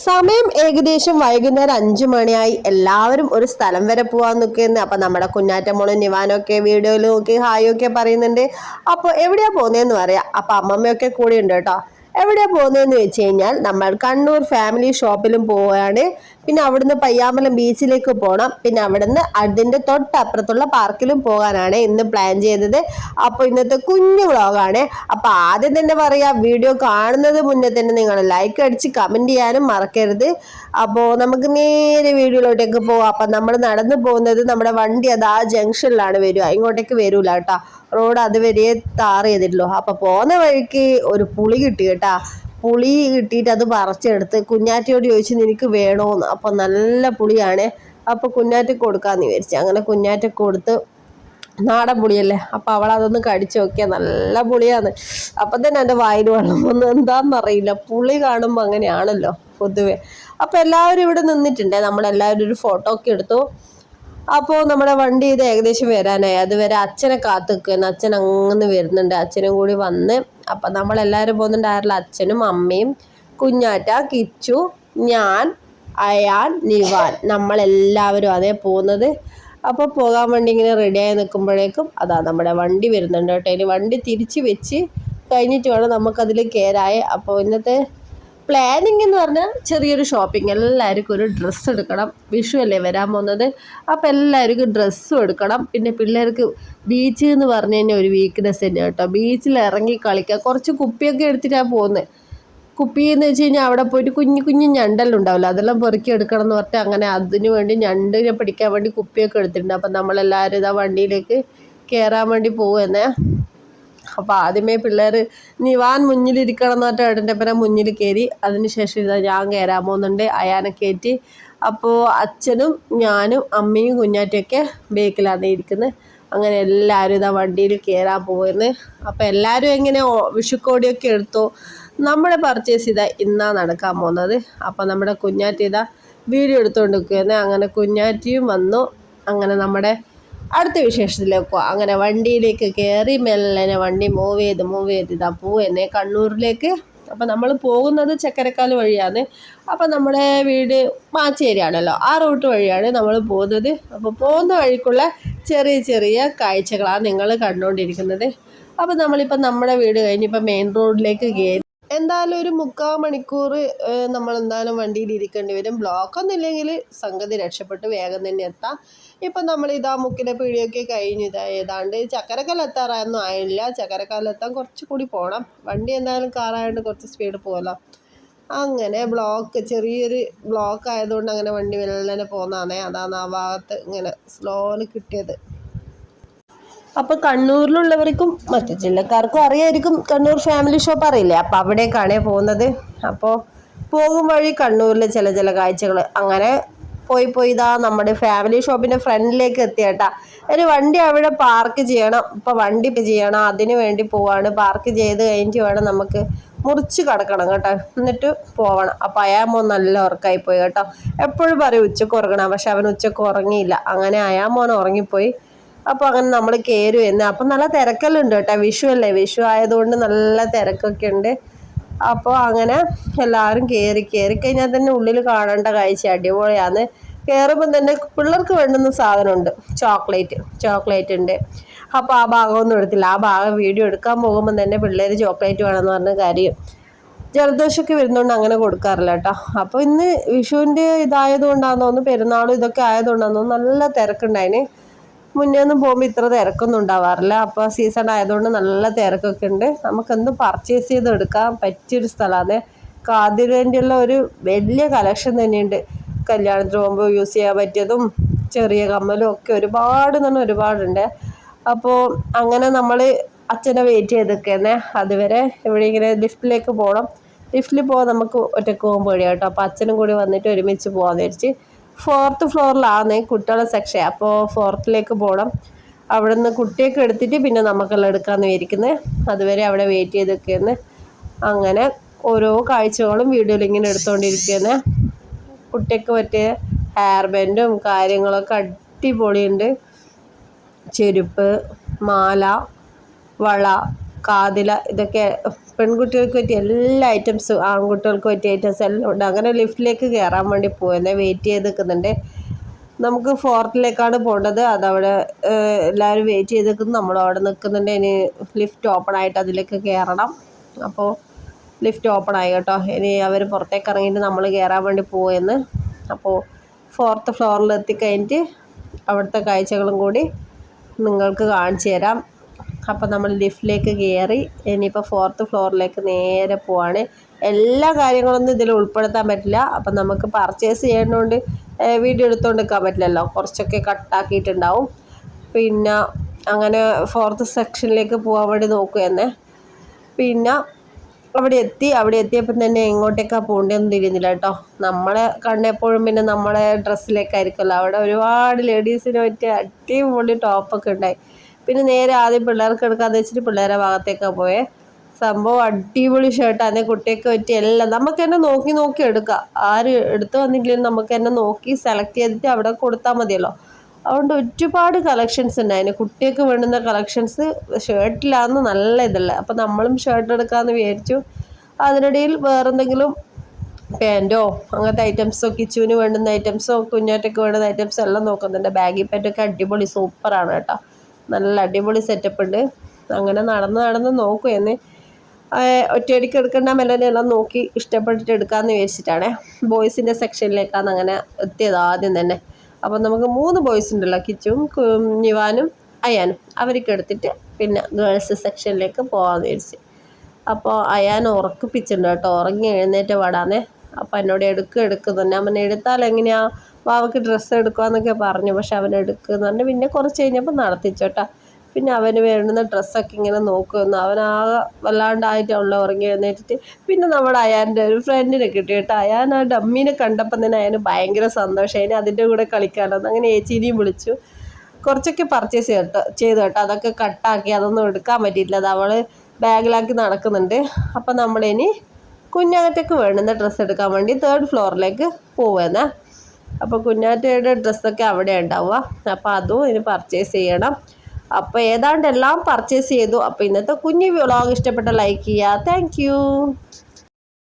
സമയം ഏകദേശം വൈകുന്നേരം അഞ്ചു മണിയായി. എല്ലാവരും ഒരു സ്ഥലം വരെ പോവാൻ നിൽക്കുന്നു. അപ്പൊ നമ്മുടെ കുഞ്ഞാറ്റമോളും നിവാനൊക്കെ വീഡിയോയിൽ നോക്കി ഹായ് ഒക്കെ പറയുന്നുണ്ട്. അപ്പോൾ എവിടെയാ പോകുന്നതെന്ന് പറയാം. അപ്പൊ അമ്മമ്മയൊക്കെ കൂടി ഉണ്ട് കേട്ടോ. എവിടെയാ പോകുന്നതെന്ന് വെച്ച് കഴിഞ്ഞാൽ നമ്മൾ കണ്ണൂർ ഫാമിലി ഷോപ്പിലും പോവുകയാണ്. പിന്നെ അവിടുന്ന് പയ്യാമ്പലം ബീച്ചിലേക്ക് പോകണം പിന്നെ അവിടുന്ന് അതിന്റെ തൊട്ടപ്പുറത്തുള്ള പാർക്കിലും പോകാനാണ് ഇന്ന് പ്ലാൻ ചെയ്തത്. അപ്പോൾ ഇന്നത്തെ കുഞ്ഞു വ്ളോഗാണ് അപ്പോൾ ആദ്യം തന്നെ പറയാം വീഡിയോ കാണുന്നത് മുന്നേ തന്നെ നിങ്ങൾ ലൈക്ക് അടിച്ച് കമന്റ് ചെയ്യാനും മറക്കരുത്. അപ്പോൾ നമുക്ക് നേരെ വീഡിയോയിലോട്ടേക്ക് പോവാം. അപ്പം നമ്മൾ നടന്നു പോകുന്നത് നമ്മുടെ വണ്ടി അത് ആ ജംഗ്ഷനിലാണ് വരിക. ഇങ്ങോട്ടേക്ക് വരൂല കേട്ടോ. റോഡ് അതുവരെ താറ് ചെയ്തിട്ടുള്ളൂ. അപ്പൊ പോകുന്ന വഴിക്ക് ഒരു പുളി കിട്ടി കേട്ടാ. പുളി കിട്ടിയിട്ട് അത് പറിച്ചെടുത്ത് കുഞ്ഞാറ്റയോട് ചോദിച്ചു നിനക്ക് വേണോന്ന്? അപ്പൊ നല്ല പുളിയാണ്. അപ്പൊ കുഞ്ഞാറ്റ കൊടുക്കാന്ന് വിചാരിച്ചു. അങ്ങനെ കുഞ്ഞാറ്റ കൊടുത്ത് നാടൻ പുളിയല്ലേ? അപ്പൊ അവൾ അതൊന്ന് കടിച്ചു നോക്കിയാൽ നല്ല പുളിയാണ്. അപ്പൊ തന്നെ എന്റെ വായിൽ വെള്ളം ഒന്നും എന്താണെന്നറിയില്ല പുളി കാണുമ്പോൾ അങ്ങനെയാണല്ലോ പൊതുവേ. അപ്പൊ എല്ലാവരും ഇവിടെ നിന്നിട്ടുണ്ടേ. നമ്മളെല്ലാവരും ഒരു ഫോട്ടോ ഒക്കെ എടുത്തു. അപ്പോൾ നമ്മുടെ വണ്ടി ഇത് ഏകദേശം വരാനായി. അതുവരെ അച്ഛനെ കാത്തു അച്ഛൻ അങ്ങനെ വരുന്നുണ്ട്. അച്ഛനും കൂടി വന്ന് അപ്പം നമ്മളെല്ലാവരും പോകുന്നുണ്ടായിരുന്നില്ല അച്ഛനും അമ്മയും കുഞ്ഞാറ്റ കിച്ചു ഞാൻ അയാൻ നിവാൻ. നമ്മളെല്ലാവരും അതേ പോകുന്നത്. അപ്പോൾ പോകാൻ വേണ്ടി ഇങ്ങനെ റെഡിയായി നിൽക്കുമ്പോഴേക്കും അതാ നമ്മുടെ വണ്ടി വരുന്നുണ്ട് കേട്ടോ. ഇനി വണ്ടി തിരിച്ച് വെച്ച് കഴിഞ്ഞിട്ട് വേണം നമുക്കതിൽ കയറായി അപ്പോൾ ഇന്നത്തെ പ്ലാനിങ് എന്ന് പറഞ്ഞാൽ ചെറിയൊരു ഷോപ്പിംഗ് എല്ലാവർക്കും ഒരു ഡ്രസ്സ് എടുക്കണം. വിഷു അല്ലേ വരാൻ പോകുന്നത്. അപ്പോൾ എല്ലാവർക്കും ഡ്രസ്സും എടുക്കണം. പിന്നെ പിള്ളേർക്ക് ബീച്ച് എന്ന് പറഞ്ഞു കഴിഞ്ഞാൽ ഒരു വീക്ക്നെസ് തന്നെ കേട്ടോ. ബീച്ചിൽ ഇറങ്ങി കളിക്കുക കുറച്ച് കുപ്പിയൊക്കെ എടുത്തിട്ടാണ് പോകുന്നത് കുപ്പി എന്ന് വെച്ച് കഴിഞ്ഞാൽ അവിടെ പോയിട്ട് കുഞ്ഞു കുഞ്ഞു ഞണ്ടെല്ലാം ഉണ്ടാവില്ല അതെല്ലാം പെറുക്കി എടുക്കണം എന്ന് പറഞ്ഞിട്ട് അങ്ങനെ അതിനു വേണ്ടി ഞണ്ടിനെ പിടിക്കാൻ വേണ്ടി കുപ്പിയൊക്കെ എടുത്തിട്ടുണ്ട്. അപ്പം നമ്മളെല്ലാവരും ഇതാ വണ്ടിയിലേക്ക് കയറാൻ വേണ്ടി പോകുന്നേ അപ്പോൾ ആദ്യമേ പിള്ളേർ നിവാൻ മുന്നിലിരിക്കണം എന്ന് പറഞ്ഞിട്ട് ഏട്ടന്റെ പേരെ മുന്നിൽ കയറി അതിനുശേഷം ഇതാ ഞാൻ കയറാൻ പോകുന്നുണ്ട്. അയാനെ കയറ്റി അപ്പോൾ അച്ഛനും ഞാനും അമ്മയും കുഞ്ഞാറ്റയൊക്കെ ബേക്കിലാണ് ഇരിക്കുന്നത് അങ്ങനെ എല്ലാവരും ഇതാ വണ്ടിയിൽ കയറാൻ പോകുന്നത് അപ്പോൾ എല്ലാവരും എങ്ങനെ വിഷുക്കോടിയൊക്കെ എടുത്തോ നമ്മുടെ പർച്ചേസ് ഇതാ ഇന്നാണ് നടക്കാൻ പോകുന്നത് അപ്പോൾ നമ്മുടെ കുഞ്ഞാറ്റി ഇതാ വീഡിയോ എടുത്തുകൊണ്ട് നിൽക്കുന്നത് അങ്ങനെ കുഞ്ഞാറ്റിയും വന്നു. അങ്ങനെ നമ്മുടെ അടുത്ത വിശേഷത്തിലേക്ക് അങ്ങനെ വണ്ടിയിലേക്ക് കയറി മെല്ലനെ വണ്ടി മൂവ് ചെയ്ത് മൂവ് ചെയ്ത് ഇതാ പോവുന്നേ. കണ്ണൂരിലേക്ക് അപ്പം നമ്മൾ പോകുന്നത് ചക്കരക്കാൽ വഴിയാണ്. അപ്പം നമ്മുടെ വീട് മാച്ചേരിയാണല്ലോ. ആ റൂട്ട് വഴിയാണ് നമ്മൾ പോകുന്നത്. അപ്പോൾ പോകുന്ന വഴിക്കുള്ള ചെറിയ ചെറിയ കാഴ്ചകളാണ് നിങ്ങൾ കണ്ടുകൊണ്ടിരിക്കുന്നത്. അപ്പോൾ നമ്മളിപ്പോൾ നമ്മുടെ വീട് കഴിഞ്ഞിപ്പോൾ മെയിൻ റോഡിലേക്ക് കയറി എന്തായാലും ഒരു മുക്കാൽ മണിക്കൂർ നമ്മൾ എന്തായാലും വണ്ടിയിൽ ഇരിക്കേണ്ടി വരും. ബ്ലോക്ക് ഇല്ലെങ്കിൽ സംഗതി രക്ഷപ്പെട്ട് വേഗം തന്നെ എത്താം. ഇപ്പം നമ്മൾ ഇതാ മുക്കിലെ പിഴിയൊക്കെ കഴിഞ്ഞു ഇതാ ഏതാണ്ട് ചക്കരക്കല്ല് എത്താറായൊന്നും ആയില്ല. ചക്കരക്കല്ല് എത്താൻ കുറച്ചുകൂടി പോകണം വണ്ടി എന്തായാലും കാറായതുകൊണ്ട് കുറച്ച് സ്പീഡ് പോകലോ അങ്ങനെ ബ്ലോക്ക് ചെറിയൊരു ബ്ലോക്ക് ആയതുകൊണ്ട് അങ്ങനെ വണ്ടി വെള്ളനെ പോകുന്നതാണേ അതാണ് ആ ഭാഗത്ത് ഇങ്ങനെ സ്ലോയിൽ കിട്ടിയത്. അപ്പൊ കണ്ണൂരിലുള്ളവർക്കും മറ്റു ജില്ലക്കാർക്കും അറിയായിരിക്കും കണ്ണൂർ ഫാമിലി ഷോപ്പ് അറിയില്ലേ? അപ്പൊ അവിടേക്കാണേ പോകുന്നത്. അപ്പോൾ പോകും വഴി കണ്ണൂരിലെ ചില ചില കാഴ്ചകൾ അങ്ങനെ പോയി പോയി ഇതാ നമ്മുടെ ഫാമിലി ഷോപ്പിന്റെ ഫ്രണ്ടിലേക്ക് എത്തിയേട്ടാ. ഒരു വണ്ടി അവിടെ പാർക്ക് ചെയ്യണം. ഇപ്പൊ വണ്ടി ചെയ്യണം. അതിന് വേണ്ടി പോവാണ്. പാർക്ക് ചെയ്ത് കഴിഞ്ഞിട്ട് വേണം നമുക്ക് മുറിച്ച് കടക്കണം കേട്ടോ. എന്നിട്ട് പോവണം. അപ്പൊ അയാമോ നല്ല ഉറക്കായി പോയി കേട്ടോ. എപ്പോഴും പറയും ഉച്ചയ്ക്ക് ഉറങ്ങണം. പക്ഷെ അവൻ ഉച്ചയ്ക്ക് ഉറങ്ങിയില്ല. അങ്ങനെ അയാമോൻ ഉറങ്ങിപ്പോയി. അപ്പോൾ അങ്ങനെ നമ്മൾ കയറി എന്ന് അപ്പം നല്ല തിരക്കെല്ലാം കേട്ടോ വിഷു അല്ലേ? വിഷു ആയതുകൊണ്ട് നല്ല തിരക്കൊക്കെ ഉണ്ട്. അപ്പോൾ അങ്ങനെ എല്ലാരും കയറി കയറി കഴിഞ്ഞാൽ തന്നെ ഉള്ളിൽ കാണേണ്ട കാഴ്ച അടിപൊളിയാണ്. കയറുമ്പോൾ തന്നെ പിള്ളേർക്ക് വേണ്ടുന്ന സാധനമുണ്ട്. ചോക്ലേറ്റ് ചോക്ലേറ്റ് ഉണ്ട്. അപ്പോൾ ആ ഭാഗമൊന്നും എടുത്തില്ല. ആ ഭാഗം വീഡിയോ എടുക്കാൻ പോകുമ്പോൾ തന്നെ പിള്ളേർ ചോക്ലേറ്റ് വേണമെന്ന് പറഞ്ഞ കാര്യം ജലദോഷമൊക്കെ വരുന്നതുകൊണ്ട് അങ്ങനെ കൊടുക്കാറില്ല കേട്ടോ. അപ്പോൾ ഇന്ന് വിഷുവിന്റെ ഇതായതുകൊണ്ടാണെന്ന് തോന്നുന്നു പെരുന്നാളും ഇതൊക്കെ ആയതുകൊണ്ടാണെന്ന് തോന്നുന്നു നല്ല തിരക്കുണ്ടായിന്. മുന്നേ ഒന്നും പോകുമ്പോൾ ഇത്ര തിരക്കൊന്നും ഉണ്ടാവാറില്ല. അപ്പോൾ സീസൺ ആയതുകൊണ്ട് നല്ല തിരക്കൊക്കെ ഉണ്ട്. നമുക്കെന്ത് പർച്ചേസ് ചെയ്ത് എടുക്കാൻ പറ്റിയൊരു സ്ഥലമാണ്. കാതിന് വേണ്ടിയുള്ള ഒരു വലിയ കളക്ഷൻ തന്നെയുണ്ട്. കല്യാണത്തിന് പോകുമ്പോൾ യൂസ് ചെയ്യാൻ പറ്റിയതും ചെറിയ കമ്മലും ഒക്കെ ഒരുപാട് തന്നെ ഒരുപാടുണ്ട്. അപ്പോൾ അങ്ങനെ നമ്മൾ അച്ഛനെ വെയിറ്റ് ചെയ്ത് നിൽക്കുന്നേ അതുവരെ ഇവിടെ ഇങ്ങനെ ലിഫ്റ്റിലേക്ക് പോകണം ലിഫ്റ്റിൽ പോകാൻ നമുക്ക് ഒറ്റയ്ക്ക് പോകാൻ പേടിയാണ് കേട്ടോ. അപ്പോൾ അച്ഛനും കൂടി വന്നിട്ട് ഒരുമിച്ച് പോകാമെന്ന് വിചാരിച്ച് ഫോർത്ത് ഫ്ലോറിലാണ് കുട്ടികളെ സെക്ഷൻ അപ്പോൾ ഫോർത്തിലേക്ക് പോകണം അവിടെ നിന്ന് കുട്ടിയൊക്കെ എടുത്തിട്ട് പിന്നെ നമുക്കെല്ലാം എടുക്കാമെന്ന് വിചാരിക്കുന്നത് അതുവരെ അവിടെ വെയിറ്റ് ചെയ്തൊക്കെയെന്ന് അങ്ങനെ ഓരോ കാഴ്ചകളും വീഡിയോയിൽ ഇങ്ങനെ എടുത്തുകൊണ്ടിരിക്കുന്നത് കുട്ടിയൊക്കെ പറ്റിയ ഹെയർ ബാൻഡും കാര്യങ്ങളൊക്കെ അടിപൊളിയുണ്ട്. ചെരുപ്പ് മാല വള കാതില ഇതൊക്കെ പെൺകുട്ടികൾക്ക് പറ്റിയ എല്ലാ ഐറ്റംസും ആൺകുട്ടികൾക്ക് പറ്റിയ ഐറ്റംസ് എല്ലാം ഉണ്ട്. അങ്ങനെ ലിഫ്റ്റിലേക്ക് കയറാൻ വേണ്ടി പോയെന്നെ വെയിറ്റ് ചെയ്ത് നിൽക്കുന്നുണ്ട് നമുക്ക് ഫോർത്തിലേക്കാണ് പോകേണ്ടത്. അതവിടെ എല്ലാവരും വെയിറ്റ് ചെയ്ത് നിൽക്കുന്നു നമ്മൾ അവിടെ നിൽക്കുന്നുണ്ട് ഇനി ലിഫ്റ്റ് ഓപ്പൺ ആയിട്ട് അതിലേക്ക് കയറണം അപ്പോൾ ലിഫ്റ്റ് ഓപ്പൺ ആയി കേട്ടോ. ഇനി അവർ പുറത്തേക്ക് ഇറങ്ങിയിട്ട് നമ്മൾ കയറാൻ വേണ്ടി പോയെന്ന്. അപ്പോൾ ഫോർത്ത് ഫ്ലോറിൽ എത്തിക്കഴിഞ്ഞിട്ട് അവിടുത്തെ കാഴ്ചകളും കൂടി നിങ്ങൾക്ക് കാണിച്ചു തരാം. അപ്പോൾ നമ്മൾ ലിഫ്റ്റിലേക്ക് കയറി ഇനിയിപ്പോൾ ഫോർത്ത് ഫ്ലോറിലേക്ക് നേരെ പോവാണ്. എല്ലാ കാര്യങ്ങളൊന്നും ഇതിൽ ഉൾപ്പെടുത്താൻ പറ്റില്ല. അപ്പം നമുക്ക് പർച്ചേസ് ചെയ്യുന്നതുകൊണ്ട് വീഡിയോ എടുത്തുകൊണ്ട് നിൽക്കാൻ പറ്റില്ലല്ലോ. കുറച്ചൊക്കെ കട്ടാക്കിയിട്ടുണ്ടാവും. പിന്നെ അങ്ങനെ ഫോർത്ത് സെക്ഷനിലേക്ക് പോകാൻ വേണ്ടി നോക്കുകയെന്നേ പിന്നെ അവിടെ എത്തി അവിടെ എത്തിയപ്പം തന്നെ എങ്ങോട്ടേക്കാണ് പോകേണ്ടതെന്ന് തിരിയുന്നില്ല കേട്ടോ. നമ്മളെ കണ്ടെപ്പോഴും പിന്നെ നമ്മളെ ഡ്രസ്സിലേക്കായിരിക്കുമല്ലോ അവിടെ ഒരുപാട് ലേഡീസിന് പറ്റിയ അടിപൊളി ടോപ്പൊക്കെ ഉണ്ടായി. പിന്നെ നേരെ ആദ്യം പിള്ളേർക്ക് എടുക്കാന്ന് വെച്ചിട്ട് പിള്ളേരെ ഭാഗത്തേക്കാണ് പോയേ. സംഭവം അടിപൊളി ഷർട്ടാണ് കുട്ടിയൊക്കെ പറ്റി എല്ലാം. നമുക്ക് തന്നെ നോക്കി നോക്കി എടുക്കാം. ആര് എടുത്തു വന്നില്ലെങ്കിലും നമുക്ക് തന്നെ നോക്കി സെലക്ട് ചെയ്തിട്ട് അവിടെ കൊടുത്താൽ മതിയല്ലോ. അതുകൊണ്ട് ഒരുപാട് കളക്ഷൻസ് ഉണ്ട് അതിന്. കുട്ടിയൊക്കെ വേണ്ടുന്ന കളക്ഷൻസ് ഷർട്ടിലാന്ന് നല്ല ഇതല്ല. അപ്പം നമ്മളും ഷർട്ട് എടുക്കാമെന്ന് വിചാരിച്ചു. അതിനിടയിൽ വേറെന്തെങ്കിലും പാന്റോ അങ്ങനത്തെ ഐറ്റംസോ കിച്ചുവിന് വേണ്ടുന്ന ഐറ്റംസോ കുഞ്ഞാറ്റയ്ക്ക് വേണ്ടുന്ന ഐറ്റംസോ എല്ലാം നോക്കുന്നുണ്ട്. ബാഗി പാന്റൊക്കെ അടിപൊളി സൂപ്പറാണ് കേട്ടോ. നല്ല അടിപൊളി സെറ്റപ്പ് ഉണ്ട്. അങ്ങനെ നടന്ന് നടന്ന് നോക്കുമെന്ന് ഒറ്റയടിക്ക് എടുക്കേണ്ട മെലഡി എല്ലാം നോക്കി ഇഷ്ടപ്പെട്ടിട്ട് എടുക്കാമെന്ന് വിചാരിച്ചിട്ടാണ്. ബോയ്സിന്റെ സെക്ഷനിലേക്കാണ് അങ്ങനെ എത്തിയത് ആദ്യം തന്നെ. അപ്പം നമുക്ക് മൂന്ന് ബോയ്സ് ഉണ്ടല്ലോ കിച്ചും നിവാനും അയാനും. അവർക്ക് എടുത്തിട്ട് പിന്നെ ഗേൾസ് സെക്ഷനിലേക്ക് പോകാമെന്ന് വിചാരിച്ചു. അപ്പോൾ അയാൻ ഉറക്കിപ്പിച്ചിട്ടുണ്ട് കേട്ടോ ഉറങ്ങി എഴുന്നേറ്റ് പാടാന്നേ. അപ്പോൾ എന്നോട് എടുക്കുക എടുക്കുന്നുണ്ട് അവൻ എടുത്താൽ എങ്ങനെയാ? വാവക്ക് ഡ്രസ്സ് എടുക്കാന്നൊക്കെ പറഞ്ഞു. പക്ഷെ അവൻ എടുക്കുക എന്ന് പറഞ്ഞു. പിന്നെ കുറച്ച് കഴിഞ്ഞപ്പോൾ നടത്തിച്ചോട്ടാ പിന്നെ അവന് വേണ്ടുന്ന ഡ്രസ്സൊക്കെ ഇങ്ങനെ നോക്കുമെന്ന് അവനാകെ വല്ലാണ്ടായിട്ടുള്ള ഉറങ്ങി എഴുന്നേറ്റിട്ട് പിന്നെ നമ്മുടെ അയാന്റെ ഒരു ഫ്രണ്ടിനെ കിട്ടി കേട്ടോ. അയാൻ ആ ഡമ്മീനെ കണ്ടപ്പം തന്നെ അയാന് ഭയങ്കര സന്തോഷം. അതിന് അതിന്റെ കൂടെ കളിക്കാനോന്ന് അങ്ങനെ ഏച്ചിനെയും വിളിച്ചു. കുറച്ചൊക്കെ പർച്ചേസ് കേട്ടോ ചെയ്തു കേട്ടോ. അതൊക്കെ കട്ടാക്കി അതൊന്നും എടുക്കാൻ പറ്റിയില്ല അത് അവൾ ബാഗിലാക്കി നടക്കുന്നുണ്ട്. അപ്പം നമ്മളിനി കുഞ്ഞാറ്റയ്ക്ക് വേണ്ടുന്ന ഡ്രസ്സ് എടുക്കാൻ വേണ്ടി തേർഡ് ഫ്ലോറിലേക്ക് പോവുന്നത് അപ്പോൾ കുഞ്ഞാറ്റയുടെ ഡ്രസ്സൊക്കെ അവിടെ ഉണ്ടാവുക. അപ്പോൾ അതും ഇനി പർച്ചേസ് ചെയ്യണം. അപ്പോൾ ഏതാണ്ട് എല്ലാം പർച്ചേസ് ചെയ്തു. അപ്പോൾ ഇന്നത്തെ കുഞ്ഞു വ്ളോഗ് ഇഷ്ടപ്പെട്ട ലൈക്ക് ചെയ്യുക. താങ്ക്